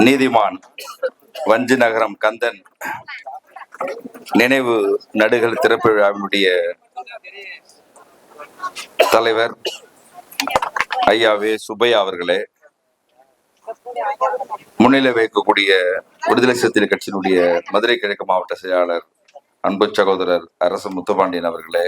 நீதிமான் வஞ்சி நகரம் கந்தன். நினைவு நடுகள் திறப்பு விழாவினுடைய தலைவர் ஐயா சுபையா சுப்பையா அவர்களே முன்னிலை வைக்கக்கூடிய விடுதலை சிறுத்தைகள் கட்சியினுடைய மதுரை கிழக்கு மாவட்ட செயலாளர் அன்பு சகோதரர் அரசு முத்துபாண்டியன் அவர்களே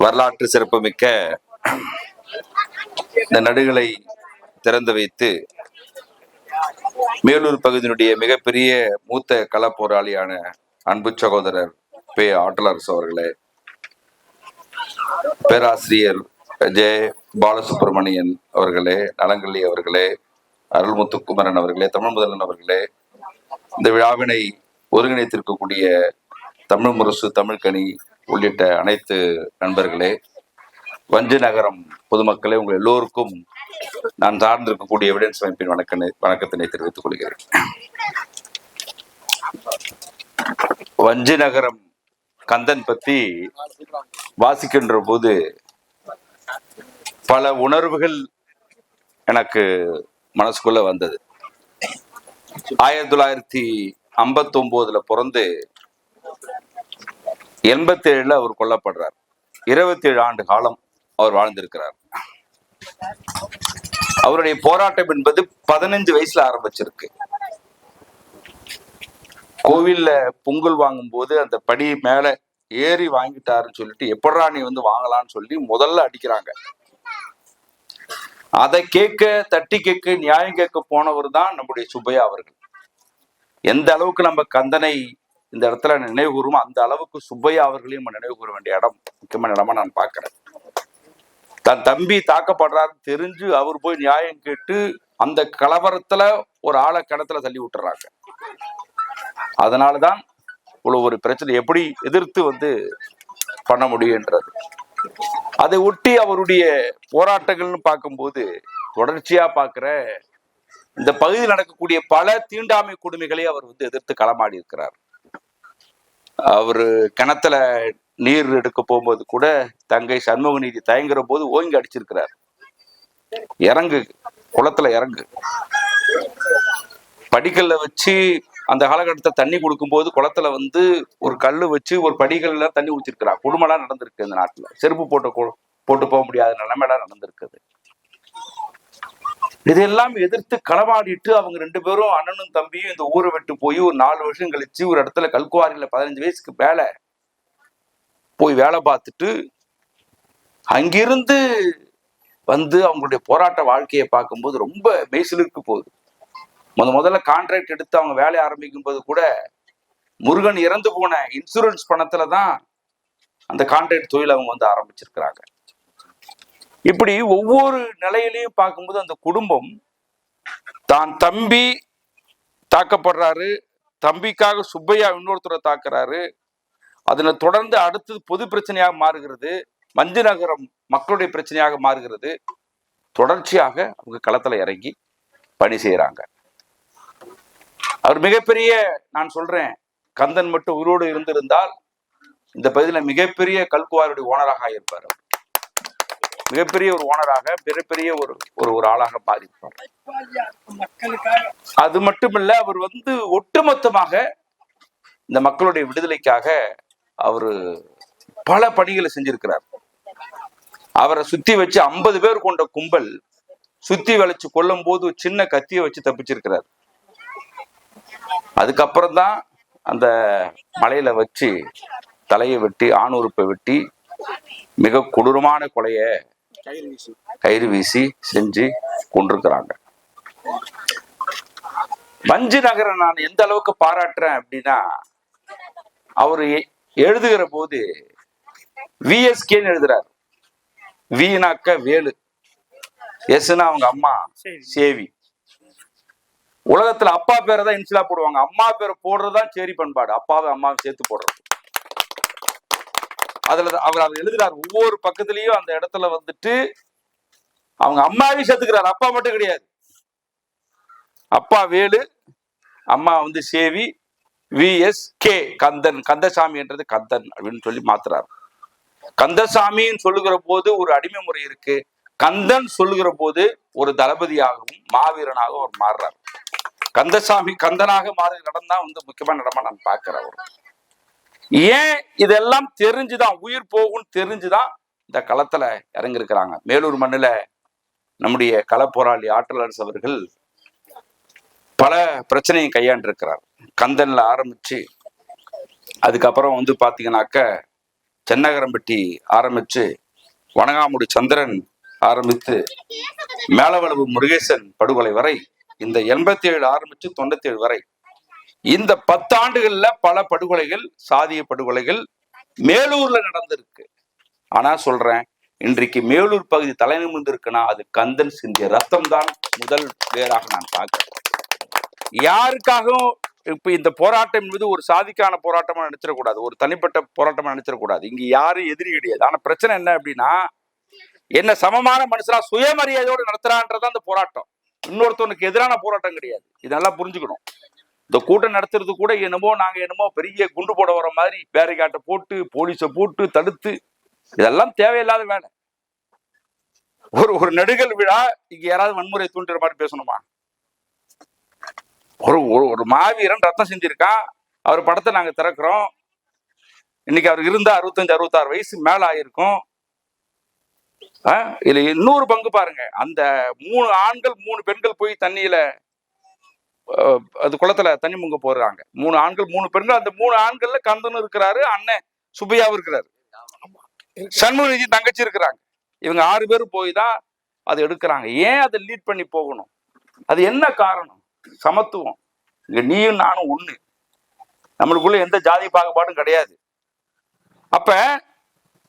வரலாற்று சிறப்புமிக்க இந்த நடுகளை திறந்து வைத்து மேலூர் பகுதியினுடைய மிகப்பெரிய மூத்த கள போராளியான அன்பு சகோதரர் பே ஆட்டலரசு அவர்களே. பேராசிரியர் ஜெய பாலசுப்ரமணியன் அவர்களே நலங்கள்ளி அவர்களே அருள்முத்துக்குமரன் அவர்களே தமிழ் முதல்வன் அவர்களே இந்த விழாவினை ஒருங்கிணைத்திருக்கக்கூடிய தமிழ் முரசு தமிழ்கனி உள்ளிட்ட அனைத்து நண்பர்களே வஞ்சி நகரம் பொதுமக்களே உங்கள் எல்லோருக்கும் நான் சார்ந்திருக்கக்கூடிய எவிடன்ஸ் அமைப்பின் வணக்க வணக்கத்தினை தெரிவித்துக் கொள்கிறேன். வஞ்சி நகரம் கந்தன் பத்தி வாசிக்கின்ற போது பல உணர்வுகள் எனக்கு மனசுக்குள்ள வந்தது. ஆயிரத்தி தொள்ளாயிரத்தி ஐம்பத்தி ஒன்பதுல பிறந்து எண்பத்தி ஏழுல அவர் கொல்லப்படுறார். இருபத்தி ஏழு ஆண்டு காலம் அவர் வாழ்ந்திருக்கிறார். அவருடைய போராட்டம் என்பது பதினஞ்சு வயசுல ஆரம்பிச்சிருக்கு. கோவில்ல பொங்கல் வாங்கும் போது அந்த படி மேல ஏறி வாங்கிட்டாருன்னு சொல்லிட்டு எப்படா நீ வந்து வாங்கலாம்னு சொல்லி முதல்ல அடிக்கிறாங்க. அதை கேட்க தட்டி கேட்க நியாயம் கேட்க போனவர் தான் நம்முடைய சுப்பையா அவர்கள். எந்த அளவுக்கு நம்ம கந்தனை இந்த இடத்துல நினைவு கூறுமோ அந்த அளவுக்கு சுப்பையா அவர்களையும் நம்ம நினைவு கூற வேண்டிய இடம் முக்கியமான இடமா நான் பார்க்கிறேன். தன் தம்பி தாக்கப்படுறாருன்னு தெரிஞ்சு அவர் போய் நியாயம் கேட்டு அந்த கலவரத்துல ஒரு ஆளை கிணத்துல தள்ளி விட்டுறாங்க. அதனாலதான் இவ்வளவு ஒரு பிரச்சனை எப்படி எதிர்த்து வந்து பண்ண முடியுன்றது. அதை ஒட்டி அவருடைய போராட்டங்கள்னு பார்க்கும்போது தொடர்ச்சியா பார்க்கிற இந்த பகுதியில் நடக்கக்கூடிய பல தீண்டாமை கொடுமைகளை அவர் வந்து எதிர்த்து களமாடி இருக்கிறார். அவரு கிணத்துல நீர் எடுக்க போகும்போது கூட தங்கை சண்முக நீதி தயங்குற போது ஓங்கி அடிச்சிருக்கிறார். இறங்கு குளத்துல இறங்கு. படிக்கல்ல வச்சு அந்த காலகட்டத்தை தண்ணி கொடுக்கும்போது குளத்துல வந்து ஒரு கல்லு வச்சு ஒரு படிகள்ல தண்ணி ஊற்றிருக்கிறா குடும்பம்லாம் நடந்திருக்கு இந்த நாட்டுல. செருப்பு போட்டு போட்டு போக முடியாத நிலைமையெல்லாம் நடந்திருக்குது. இதெல்லாம் எதிர்த்து களமாடிட்டு அவங்க ரெண்டு பேரும் அண்ணனும் தம்பியும் இந்த ஊரை விட்டு போய் ஒரு நாலு வருஷம் கழிச்சு ஒரு இடத்துல கல்குவாரியில பதினஞ்சு வயசுக்கு மேல போய் வேலை பார்த்துட்டு அங்கிருந்து வந்து அவங்களுடைய போராட்ட வாழ்க்கையை பார்க்கும்போது ரொம்ப மெய்சிலிருக்கு போகுது. முத முதல்ல கான்ட்ராக்ட் எடுத்து அவங்க வேலையை ஆரம்பிக்கும் போது கூட முருகன் இறந்து போன இன்சூரன்ஸ் பணத்துல தான் அந்த கான்ட்ராக்ட் தொழில் அவங்க வந்து ஆரம்பிச்சிருக்கிறாங்க. இப்படி ஒவ்வொரு நிலையிலையும் பார்க்கும்போது அந்த குடும்பம் தான் தம்பி தாக்கப்படுறாரு தம்பிக்காக சுப்பையா இன்னொருத்தரை தாக்குறாரு அதுல தொடர்ந்து அடுத்தது பொது பிரச்சனையாக மாறுகிறது. மஞ்சு நகரம் மக்களுடைய பிரச்சனையாக மாறுகிறது. தொடர்ச்சியாக அவங்க களத்துல இறங்கி பணி செய்யறாங்க அவர் மிகப்பெரிய நான் சொல்றேன் கந்தன் மட்டும் உயிரோடு இருந்திருந்தால் இந்த பகுதியில் மிகப்பெரிய கல்குவாருடைய ஓனராக ஆயிருப்பார் அவர். மிகப்பெரிய ஒரு ஓனராக மிகப்பெரிய ஒரு ஒரு ஒரு ஆளாக பாதிப்பார் அது மட்டுமல்ல அவர் வந்து ஒட்டுமொத்தமாக இந்த மக்களுடைய விடுதலைக்காக அவர் பல பணிகளை செஞ்சிருக்கிறார். அவரை சுத்தி வச்சு ஐம்பது பேர் கொண்ட கும்பல் சுத்தி வளைச்சு கொல்லும் போது சின்ன கத்தியை வச்சு தப்பிச்சிருக்கிறார். அதுக்கப்புறம் தான் அந்த மலையில வச்சு தலையை வெட்டி ஆணுறுப்பை வெட்டி மிக கொடூரமான கொலைய கயிறு வீசி செஞ்சு கொண்டிருக்கிறாங்க. வஞ்சி நகரை நான் எந்த அளவுக்கு பாராட்டுறேன் அப்படின்னா அவர் எழுதுகிற போது விஎஸ்கேன்னு எழுதுறாரு. வீணாக்க வேலு. எஸ்னா அவங்க அம்மா சேவி. உலகத்துல அப்பா பேரை தான் இன்சிலா போடுவாங்க. அம்மா பேரை போடுறதுதான் சேரி பண்பாடு. அப்பாவை அம்மாவை சேர்த்து போடுறது. அதுல அவர் அவர் எழுதுறாரு. ஒவ்வொரு பக்கத்துலயும் அந்த இடத்துல வந்துட்டு அவங்க அம்மாவையும் சேர்த்துக்கிறாரு. அப்பா மட்டும் கிடையாது. அப்பா வேலு அம்மா வந்து சேவி விஎஸ் கே கந்தன் கந்தசாமின்றது கந்தன் அப்படின்னு சொல்லி மாத்துறாரு. கந்தசாமின்னு சொல்லுகிற போது ஒரு அடிமை முறை இருக்கு. கந்தன் சொல்லுகிற போது ஒரு தளபதியாகவும் மாவீரனாகவும் அவர் மாறுறார். கந்தசாமி கந்தனாக மாறுகிற இடம் தான் வந்து முக்கியமான இடமா நான் பார்க்கிறேன் அவர். ஏன் இதெல்லாம் தெரிஞ்சுதான் உயிர் போகும்னு தெரிஞ்சுதான் இந்த களத்துல இறங்கியிருக்கிறாங்க. மேலூர் மண்ணுல நம்முடைய களப்போராளி ஆற்றலரசு அவர்கள் பல பிரச்சனையை கையாண்டிருக்கிறார். கந்தன்ல ஆரம்பிச்சு அதுக்கப்புறம் வந்து பாத்தீங்கன்னாக்க சென்னகரம்பட்டி ஆரம்பிச்சு வணங்காமுடி சந்திரன் ஆரம்பித்து மேலவளவு முருகேசன் படுகொலை வரை இந்த எண்பத்தி ஏழு ஆரம்பிச்சு தொண்ணூத்தி ஏழு வரை இந்த பத்தாண்டுகள்ல பல படுகொலைகள் சாதிய படுகொலைகள் மேலூர்ல நடந்திருக்கு. ஆனா சொல்றேன் இன்றைக்கு மேலூர் பகுதி தலைநிமிர்ந்து இருக்குன்னா அது கந்தன் சிந்திய ரத்தம் தான் முதல் வேறாக நான் பார்க்கிறேன். யாருக்காகவும் இப்போ இந்த போராட்டம் என்பது ஒரு சாதிக்கான போராட்டமா நினைச்சிடக்கூடாது. ஒரு தனிப்பட்ட போராட்டமா நினைச்சிடக்கூடாது. இங்க யாரும் எதிரி கிடையாது. ஆனா பிரச்சனை என்ன அப்படின்னா என்ன சமமான மனுஷனா சுயமரியாதையோடு நடத்துறான்றது அந்த போராட்டம். இன்னொருத்தவனுக்கு எதிரான போராட்டம் கிடையாது. இதெல்லாம் புரிஞ்சுக்கணும். இந்த கூட்டம் நடத்துறது கூட என்னமோ நாங்க என்னமோ பெரிய குண்டு போட வர மாதிரி பேரிகாட்டை போட்டு போலீஸை போட்டு தடுத்து இதெல்லாம் தேவையில்லாத வேலை. ஒரு ஒரு நெடுகல் விழா இங்க யாராவது வன்முறை தூண்டுற மாதிரி பேசணுமா? ஒரு ஒரு- மாவீரன் ரத்தம் செஞ்சிருக்கான் அவர் படத்தை நாங்க திறக்கிறோம். இன்னைக்கு அவர் இருந்தா அறுபத்தஞ்சு அறுபத்தாறு வயசு மேல ஆயிருக்கும். ஆ, இதுல இன்னொரு பங்கு பாருங்க. அந்த மூணு ஆண்கள் மூணு பெண்கள் போய் தண்ணியில அது குளத்துல தண்ணி முங்க போறாங்க. மூணு ஆண்கள் மூணு பெண்கள் அந்த மூணு ஆண்கள்ல கந்தனும் இருக்கிறாரு அண்ணன் சுப்பையாவும் இருக்கிறாரு. சண்முகி தங்கச்சி இருக்கிறாங்க. இவங்க ஆறு பேரும் போய் தான் அதை எடுக்கிறாங்க. ஏன் அதை லீட் பண்ணி போகணும்? அது என்ன காரணம்? சமத்துவம். இங்க நீயும் நானும் ஒண்ணு. நம்மளுக்குள்ள எந்த ஜாதி பாகுபாடும் கிடையாது. அப்ப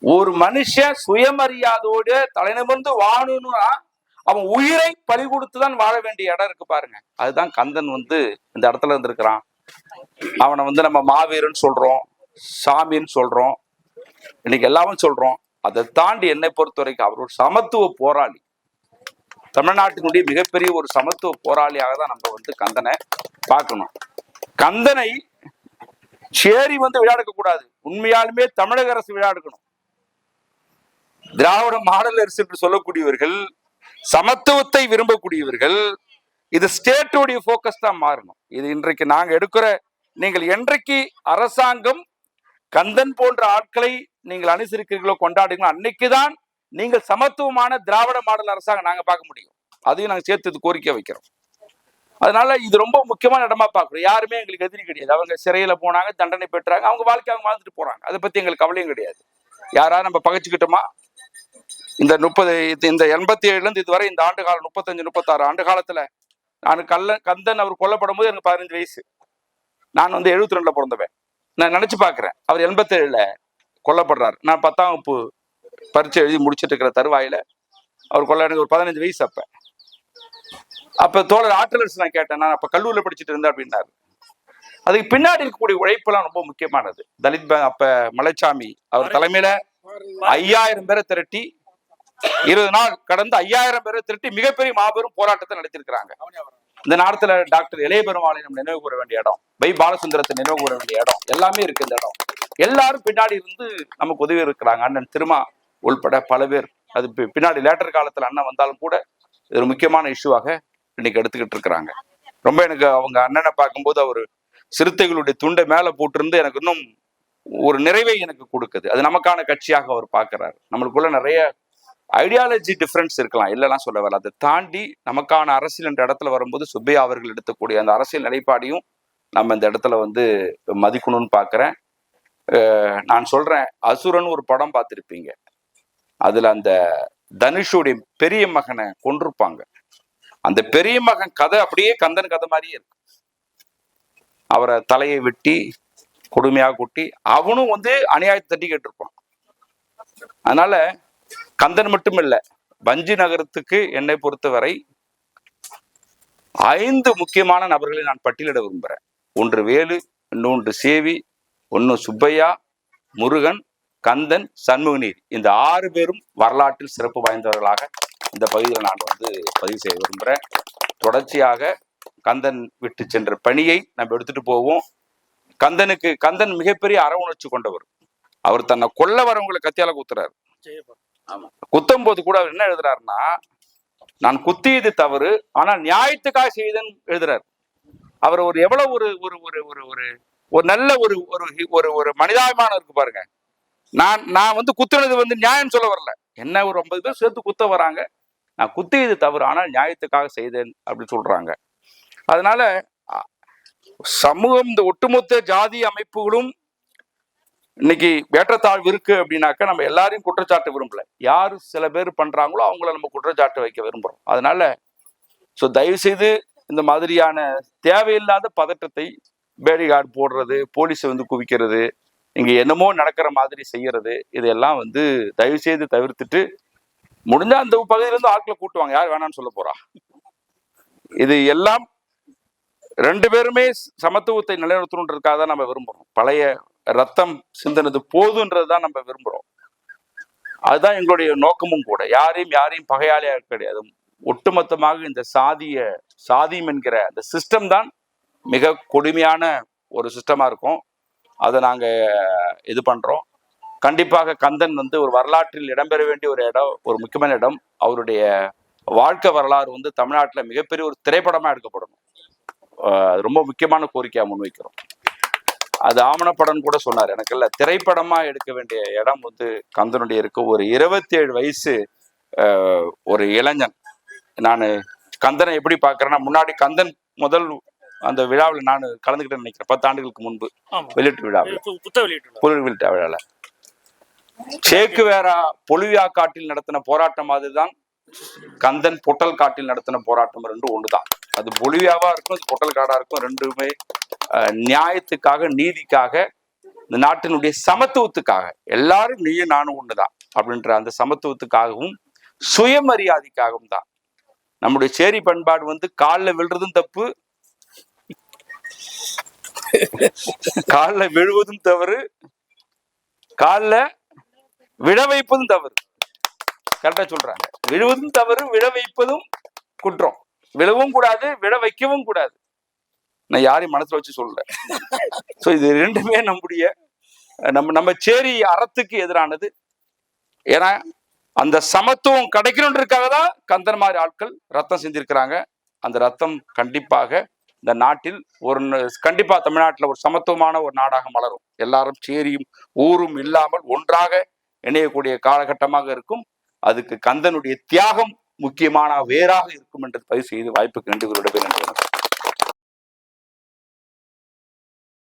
ஒரு மனுஷன் சுயமரியாதையோடு தலைநிமிர்ந்து வாழணும்னா அவன் உயிரை பறி கொடுத்துதான் வாழ வேண்டிய இடம் இருக்கு பாருங்க. அதுதான் கந்தன் வந்து இந்த இடத்துல இருந்திருக்கிறான். அவனை வந்து நம்ம மாவீரன் சொல்றோம் சாமின்னு சொல்றோம் இன்னைக்கு எல்லாமே சொல்றோம். அதை தாண்டி என்னை பொறுத்த வரைக்கும் அவர் ஒரு சமத்துவ போராளி. தமிழ்நாட்டினுடைய மிகப்பெரிய ஒரு சமத்துவ போராளியாக தான் நம்ம வந்து கந்தனை பார்க்கணும். கந்தனை சேரி வந்து விளையாடுக்க கூடாது. உண்மையாலுமே தமிழக அரசு விளையாடுக்கணும். திராவிட மாடல் அரசு என்று சொல்லக்கூடியவர்கள் சமத்துவத்தை விரும்பக்கூடியவர்கள் இது ஸ்டேட்டோடைய போக்கஸ் தான் மாறணும். இது இன்றைக்கு நாங்க எடுக்கிற நீங்கள் என்றைக்கு அரசாங்கம் கந்தன் போன்ற ஆட்களை நீங்கள் அனுசரிக்கிறீர்களோ கொண்டாடுங்களோ அன்னைக்குதான் நீங்கள் சமத்துவமான திராவிட மாடல் அரசாங்கம் நாங்கள் பார்க்க முடியும். அதையும் நாங்கள் சேர்த்து இது கோரிக்கை வைக்கிறோம். அதனால இது ரொம்ப முக்கியமான இடமா பார்க்குறோம். யாருமே எங்களுக்கு எதிரி கிடையாது. அவங்க சிறையில் போனாங்க தண்டனை பெற்றாங்க. அவங்க வாழ்க்கை அவங்க வாழ்ந்துட்டு போறாங்க. அதை பத்தி எங்களுக்கு கவலையும் கிடையாது. யாரா நம்ம பகைச்சுக்கிட்டோமா? இந்த முப்பது இந்த எண்பத்தி ஏழுலேருந்து இதுவரை இந்த ஆண்டு காலம் முப்பத்தஞ்சு முப்பத்தாறு ஆண்டு காலத்துல நான் கல்ல கந்தன் அவர் கொல்லப்படும் போது எனக்கு பதினஞ்சு வயசு. நான் வந்து எழுபத்தி ரெண்டுல பிறந்தவன். நான் நினைச்சு பார்க்குறேன். அவர் எண்பத்தேழுல கொல்லப்படுறாரு. நான் பத்தாம் வகுப்பு பரீட்சை எழுதி முடிச்சிட்டு இருக்கிற தருவாயில அவர் கொல்ல எனக்கு ஒரு பதினஞ்சு வயசு அப்ப. அப்ப தோழர் ஆற்றலர்ஸ் நான் கேட்டேன் நான் அப்ப கல்லூரியில் படிச்சுட்டு இருந்தேன் அப்படின்னாரு. அதுக்கு பின்னாடி இருக்கக்கூடிய உழைப்பெல்லாம் ரொம்ப முக்கியமானது. தலித் ப- அப்ப மலைச்சாமி அவர் தலைமையில ஐயாயிரம் பேரை திரட்டி இருபது நாள் கடந்து ஐயாயிரம் பேரை திரட்டி மிகப்பெரிய மாபெரும் போராட்டத்தை நடத்திருக்கிறாங்க இந்த நேரத்துல டாக்டர் இளைய பெருமாளை நம்ம நினைவு கூற வேண்டிய இடம் பை பாலசுந்தரத்தை நினைவு கூற வேண்டிய இடம் எல்லாமே இருக்கு இந்த இடம். எல்லாரும் பின்னாடி இருந்து நமக்கு உதவி இருக்கிறாங்க. அண்ணன் திருமா உள்பட பல பேர். அது பின்னாடி லேட்டர் காலத்தில் அண்ணன் வந்தாலும் கூட இது ஒரு முக்கியமான இஷ்யூவாக இன்னைக்கு எடுத்துக்கிட்டு இருக்கிறாங்க. ரொம்ப எனக்கு அவங்க அண்ணனை பார்க்கும்போது அவர் சிறுத்தைகளுடைய துண்டை மேலே போட்டிருந்து எனக்கு இன்னும் ஒரு நிறைவை எனக்கு கொடுக்குது. அது நமக்கான கட்சியாக அவர் பார்க்குறாரு. நம்மளுக்குள்ள நிறைய ஐடியாலஜி டிஃப்ரென்ஸ் இருக்கலாம். இல்லைலாம் சொல்ல வரல. அதை தாண்டி நமக்கான அரசியல் என்ற இடத்துல வரும்போது சுப்பையா அவர்கள் எடுத்தக்கூடிய அந்த அரசியல் நிலைப்பாடையும் நம்ம இந்த இடத்துல வந்து மதிக்கணும்னு பார்க்குறேன். நான் சொல்கிறேன் அசுரன் ஒரு படம் பார்த்துருப்பீங்க. அதுல அந்த தனுஷுடைய பெரிய மகனை கொண்டிருப்பாங்க அந்த பெரிய மகன் கதை அப்படியே கந்தன் கதை மாதிரியே இருக்கு. அவரை தலையை வெட்டி கொடுமையாக கொட்டி அவனும் வந்து அநியாயத்தை தட்டிக்கிட்டு இருப்பான் அதனால கந்தன் மட்டும் இல்ல வஞ்சி நகரத்துக்கு என்னை பொறுத்தவரை ஐந்து முக்கியமான நபர்களை நான் பட்டியலிட விரும்புகிறேன் ஒன்று வேலு இன்னொன்று சேவி ஒன்று சுப்பையா முருகன் கந்தன் சண்முகநீர். இந்த ஆறு பேரும் வரலாற்றில் சிறப்பு வாய்ந்தவர்களாக இந்த பகுதியில் நான் வந்து பதிவு செய்ய விரும்புகிறேன் தொடர்ச்சியாக கந்தன் விட்டு சென்ற பணியை நம்ம எடுத்துட்டு போவோம். கந்தனுக்கு கந்தன் மிகப்பெரிய அற உணர்ச்சி கொண்டவர். அவர் தன்னை கொல்ல வரவங்களை கத்தியால குத்துறாரு. ஆமா. குத்தும் போது கூட அவர் என்ன எழுதுறாருன்னா நான் குத்தியது தவறு ஆனால் நியாயத்துக்காக செய்தேன் எழுதுறாரு. அவர் ஒரு எவ்வளவு ஒரு ஒரு ஒரு ஒரு ஒரு ஒரு நல்ல ஒரு ஒரு ஒரு ஒரு மனிதாபிமானம் இருக்கு பாருங்க. நான் நான் வந்து குத்துனது வந்து நியாயம் சொல்ல வரல. என்ன ஒரு ஐம்பது பேர் சேர்த்து குத்த வராங்க. நான் குத்தியது தவறு ஆனால் நியாயத்துக்காக செய்தேன் அப்படின்னு சொல்றாங்க. அதனால சமூகம் இந்த ஒட்டுமொத்த ஜாதி அமைப்புகளும் இன்னைக்கு ஏற்றத்தாழ்வு இருக்கு அப்படின்னாக்கா நம்ம எல்லாரையும் குற்றச்சாட்டு விரும்பல. யாரு சில பேர் பண்றாங்களோ அவங்கள நம்ம குற்றச்சாட்டு வைக்க விரும்புறோம். அதனால ஸோ தயவு செய்து இந்த மாதிரியான தேவையில்லாத பதட்டத்தை பேடிகார்டு போடுறது போலீஸை வந்து குவிக்கிறது இங்கே என்னமோ நடக்கிற மாதிரி செய்யறது இதெல்லாம் வந்து தயவு செய்து தவிர்த்துட்டு முடிஞ்சா அந்த பகுதியிலேருந்து ஆட்களை கூட்டுவாங்க. யார் வேணாம்னு சொல்ல போறா? இது எல்லாம் ரெண்டு பேருமே சமத்துவத்தை நிலைநிறுத்தணுன்றதுக்காக தான் நம்ம விரும்புகிறோம் பழைய ரத்தம் சிந்தினது போதுன்றது தான் நம்ம விரும்புகிறோம் அதுதான் எங்களுடைய நோக்கமும் கூட. யாரையும் யாரையும் பகையாளியாக கிடையாது. ஒட்டுமொத்தமாக இந்த சாதிய சாதியம் என்கிற அந்த சிஸ்டம் தான் மிக கொடுமையான ஒரு சிஸ்டமா இருக்கும். அதை நாங்க இது பண்றோம். கண்டிப்பாக கந்தன் வந்து ஒரு வரலாற்றில் இடம்பெற வேண்டிய ஒரு இடம் ஒரு முக்கியமான இடம். அவருடைய வாழ்க்கை வரலாறு வந்து தமிழ்நாட்டுல மிகப்பெரிய ஒரு திரைப்படமா எடுக்கப்படணும் அது ரொம்ப முக்கியமான கோரிக்கையா முன்வைக்கிறோம். அது ஆவணப்படம் கூட சொன்னார். எனக்கு இல்ல திரைப்படமா எடுக்க வேண்டிய இடம் வந்து கந்தனுடைய இருக்கு. ஒரு இருபத்தி ஏழு வயசு ஆஹ் ஒரு இளைஞன். நான் கந்தனை எப்படி பார்க்கறேன்னா முன்னாடி கந்தன் முதல் அந்த விழாவில் நான் கலந்துக்கிட்டேன்னு நினைக்கிறேன். பத்து ஆண்டுகளுக்கு முன்பு வெளியீட்டு விழாவில். புத்தக வெளியிட்ட விழாவில் சேக்கு வேரா பொலிவியா காட்டில் நடத்தின போராட்டம் அதுதான். கந்தன் பொட்டல் காட்டில் நடத்தின போராட்டம் ரெண்டும் ஒண்ணுதான். அது பொலிவியாவா இருக்கும் அது பொட்டல் காடா இருக்கும் ரெண்டுமே நியாயத்துக்காக நீதிக்காக இந்த நாட்டினுடைய சமத்துவத்துக்காக. எல்லாரும் நீயும் நானும் ஒண்ணுதான் அப்படின்ற அந்த சமத்துவத்துக்காகவும் சுயமரியாதைக்காகவும் தான். நம்முடைய சேரி பண்பாடு வந்து காலில் விழுறதும் தப்பு காலில் விழுவதும் தவறு காலில் விழ வைப்பதும் தவறு. கரெக்டா சொல்றாங்க. விழுவதும் தவறு விழ வைப்பதும் குற்றம். விழவும் கூடாது விழ வைக்கவும் கூடாது. நான் யாரையும் மனசுல வச்சு சொல்லல. சோ இது ரெண்டுமே நம்முடைய நம்ம நம்ம சேரி அறத்துக்கு எதிரானது. ஏன்னா அந்த சமத்துவம் கிடைக்கணுன்றதுக்காக தான் கந்தன் மாதிரி ஆட்கள் ரத்தம் செஞ்சிருக்கிறாங்க. அந்த ரத்தம் கண்டிப்பாக இந்த நாட்டில் ஒரு கண்டிப்பா தமிழ்நாட்டில் ஒரு சமத்துவமான ஒரு நாடாக மலரும். எல்லாரும் சேரியும் ஊரும் இல்லாமல் ஒன்றாக இணையக்கூடிய காலகட்டமாக இருக்கும். அதுக்கு கந்தனுடைய தியாகம் முக்கியமான வேறாக இருக்கும் என்று பதிவு செய்து வாய்ப்புக்கு நன்றி விடைபெறுகிறேன்.